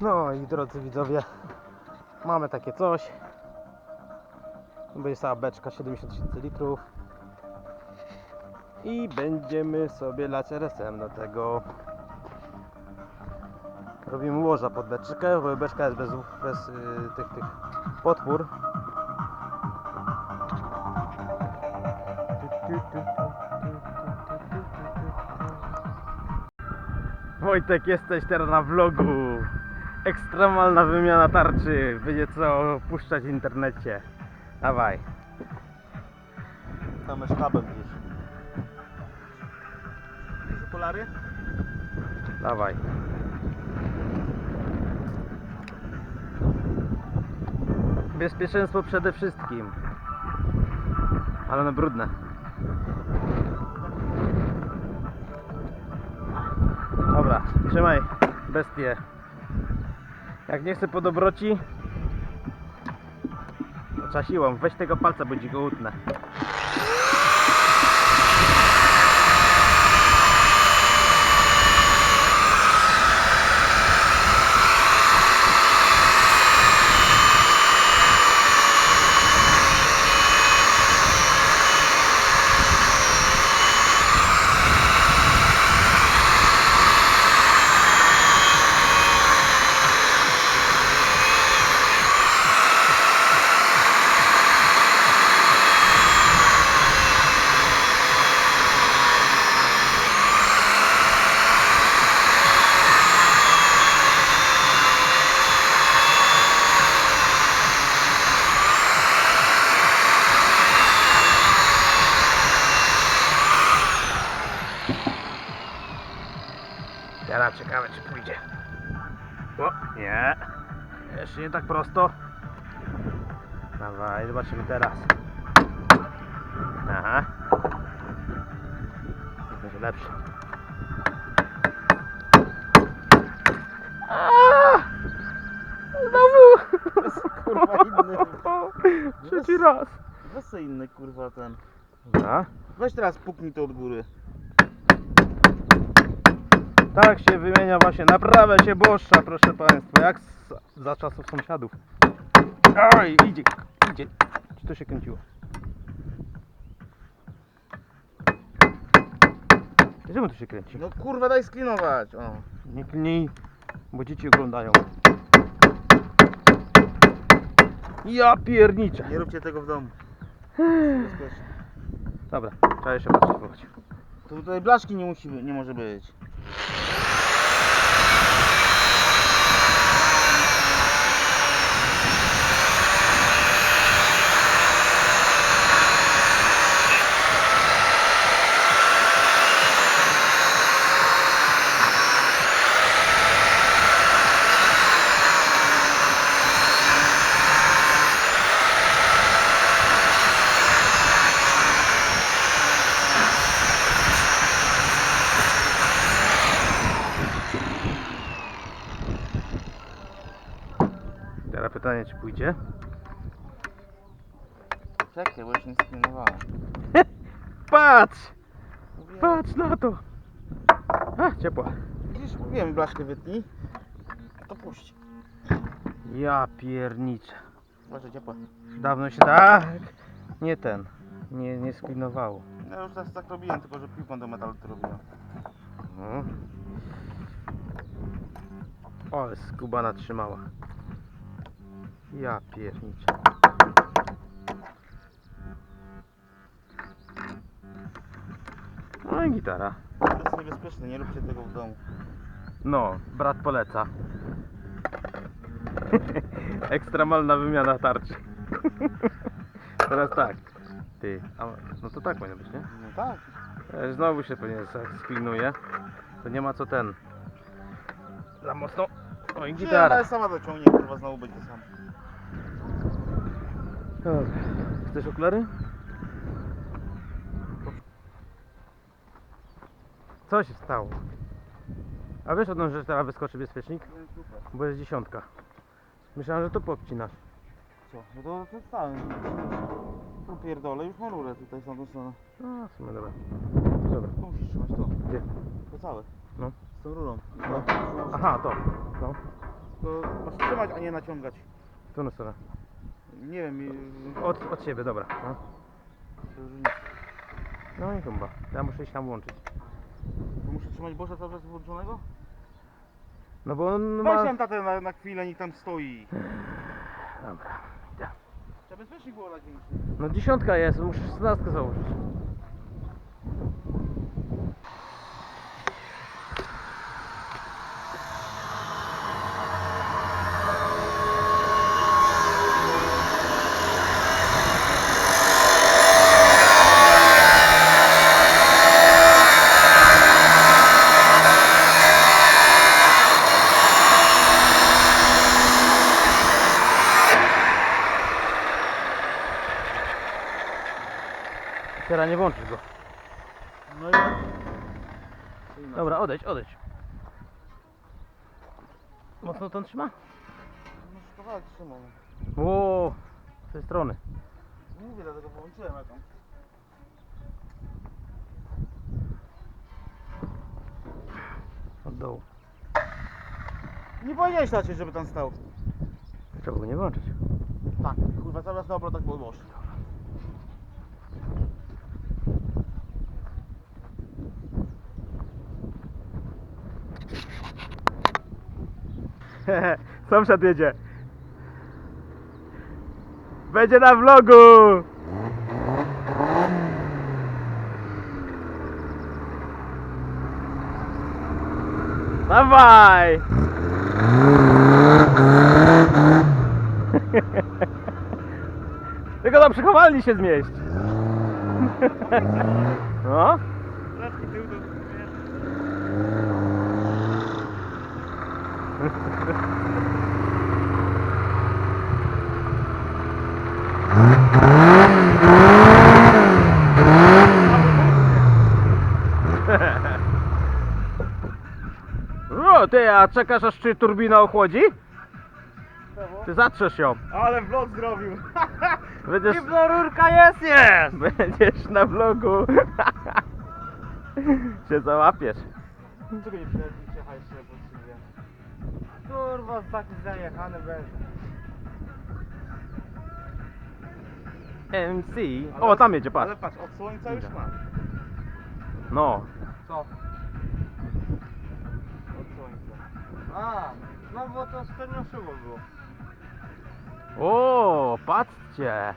No i drodzy widzowie, mamy takie coś. Będzie cała beczka 70 tysięcy litrów. I będziemy sobie lać RSM do tego. Robimy łoża pod beczkę, bo beczka jest bez, bez y, tych, tych podpór. Wojtek, jesteś teraz na vlogu. Ekstremalna wymiana tarczy. Będzie co puszczać w internecie. Dawaj. Tam jest kabel gdzieś. Widzisz okulary? Dawaj. Bezpieczeństwo przede wszystkim. Ale one brudne. Dobra, trzymaj bestię. Jak nie chcę po dobroci, to trzeba siłą. Weź tego palca, będzie go utnę. Teraz ciekawe czy pójdzie. O, nie. Jeszcze nie tak prosto. Dawaj, zobaczymy teraz. Aha. Będzie lepszy. Aaaa! Znowu! Kurwa inny. Trzeci raz. Weź sobie inny kurwa ten. Dobra. Weź teraz puknij to od góry. Tak się wymienia właśnie naprawę się boższa, proszę Państwa, jak za czasów sąsiadów. Oj, idzie, idzie. Czy to się kręciło? Czemu to się kręci? No kurwa daj sklinować. O. Nie klnij, bo dzieci oglądają. Ja pierniczę. Nie róbcie tego w domu. Bezpiecznie. Dobra, trzeba jeszcze potrzebować. To tutaj blaszki nie musi nie może być. Teraz pytanie, czy pójdzie? Czekaj, bo jeszcze nie. Patrz! Patrz na to! A, ciepła. Widzisz, mówiłem blaszkę wytnij. To puść. Ja pierniczę. Uważaj ciepła. Dawno się tak. Nie ten. Nie, nie sklinowało. Ja już teraz tak robiłem, tylko że piłką do metalu to robiłem. No. O, ale skubana trzymała. Ja pierniczę. Gitara. To jest niebezpieczne, nie róbcie tego w domu. No, brat poleca. Ekstremalna wymiana tarczy. Teraz tak. Ty, a, no to tak powinno być, nie? No tak. E, Znowu się pewnie sk- sklinuje. To nie ma co ten. Za mocno. O i Gitara. gitara. sama dociągnie, kurwa znowu będzie. Dobra. Chcesz okulary? Co się stało? A wiesz tym, że teraz wyskoczy bezpiecznik? Bo jest dziesiątka. Myślałem, że to podcinasz. Co? No to przedstawię. Tu pierdolę, już mam rurę tutaj z tą stronę. No, w sumie dobra. Dobra. Tu musisz trzymać to. Gdzie? To całe. No. Z tą rurą. No. Aha, to. No. Tylko masz trzymać, a nie naciągać. Tu na stronę. Nie wiem, i- Od, od siebie, dobra. No. to już nic. no i chyba. Ja muszę się tam włączyć. Trzymać Bosza cały czas włączonego? No bo on Weź ma... tam tatę na, na chwilę, niech tam stoi. Dobra. idę. Trzeba bezpiecznie było na dzień. No dziesiątka jest, muszę szesnastkę założyć. Teraz nie włączysz go. No i... Dobra, odejdź, odejdź. Mocno to trzyma? No kawałek trzymam. O, z tej strony. Nie mówię, dlatego połączyłem jaką. Od dołu. Nie powinieneś lecieć, żeby tam stał. Trzeba go nie włączyć. Tak, kurwa, cały czas na obrotach był Bosz. Sąsiad jedzie. Będzie na vlogu. Dawaj. Tylko do przechowalni się zmieść. No. No ty, a czekasz aż czy turbina ochłodzi? Ty zatrzesz ją. Ale vlog zrobił. Będziesz, rurka jest, jest! będziesz na vlogu. się załapiesz. Nie przyjechałeś jeszcze potrzebnie? Kurwa, taki zajechany będzie. MC. O, tam jedzie, patrz. Ale patrz, od słońca już ma. No. Co? Od słońca. A, no bo to z Czernioszyło było. O, patrzcie.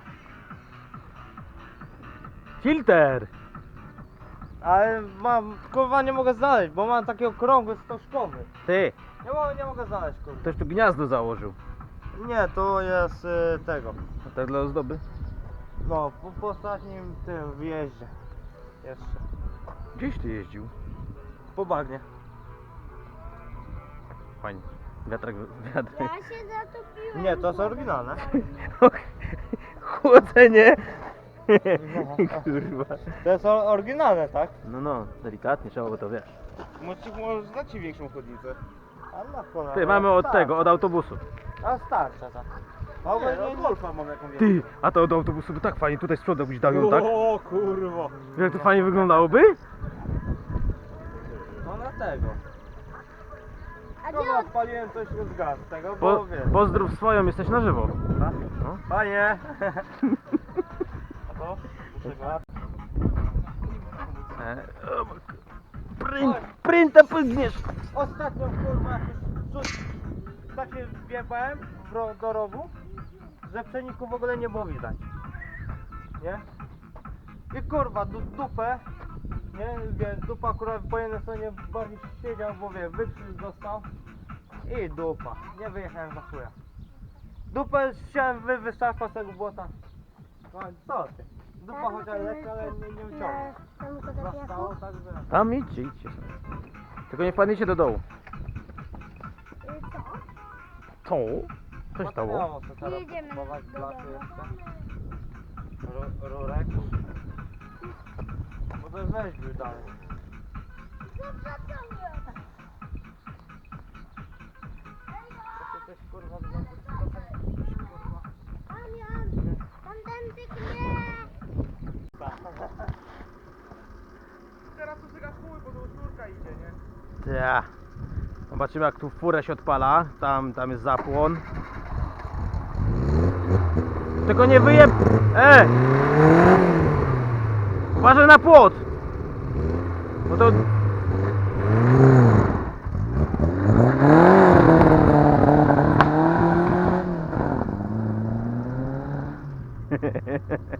Filter. Ale mam, kurwa nie mogę znaleźć, bo mam taki okrągły stożkowy. Ty, Nie mogę, nie mogę znaleźć, kurwa. ktoś tu gniazdo założył. Nie, to jest y, tego. A tak dla ozdoby? No, po, po ostatnim tym wyjeździe. Jeszcze. Gdzieś ty jeździł? Po bagnie. Fajnie. Wiatrak, wiatrak. Ja się zatopiłem. Nie, to jest oryginalne. Chłodzenie. Kurwa. To jest o- oryginalne, tak? No, no, delikatnie trzeba by to wiesz. Może, może dać ci większą chodnicę. A na cholera. Ty, mamy od starcza. tego, od autobusu. A starcza, tak. A Nie, no golfa mam jaką Ty, a to od autobusu by tak fajnie tutaj z przodu byś dał ją, tak? O kurwa. Wiesz, jak to fajnie wyglądały? No na tego. A gdzie Dobra, od... odpaliłem coś z gaz tego, bo Po, wiesz. pozdrów swoją, jesteś na żywo. Tak? No. Panie! To? Dlaczego? E, o, print, printa pygniesz. Ostatnio kurwa coś takie wjebałem w do rowu, że przeniku w ogóle nie było widać. Nie? I kurwa du, dupę, nie? Wie, dupa akurat po jednej stronie bardziej siedział, bo wie, wykrzyż dostał i dupa. Nie wyjechałem za chuja. Dupę chciałem wy, wyszarpać z tego błota. No co ty? Dupa chociaż lekka, ale nie, nie wyciągnę. Tam go do Zostało piachu? tak, że... Tam idźcie, idźcie sobie. Tylko nie wpadnijcie do dołu. Y, Co? Co? Co się stało? Chcę teraz Jedziemy kupować do blachy domu. jeszcze. Ru- Rurek. Bo to weź już dalej. To Ja. Zobaczymy jak tu furę się odpala. Tam, tam jest zapłon. Tylko nie wyjeb... E! Uważaj na płot! Bo to...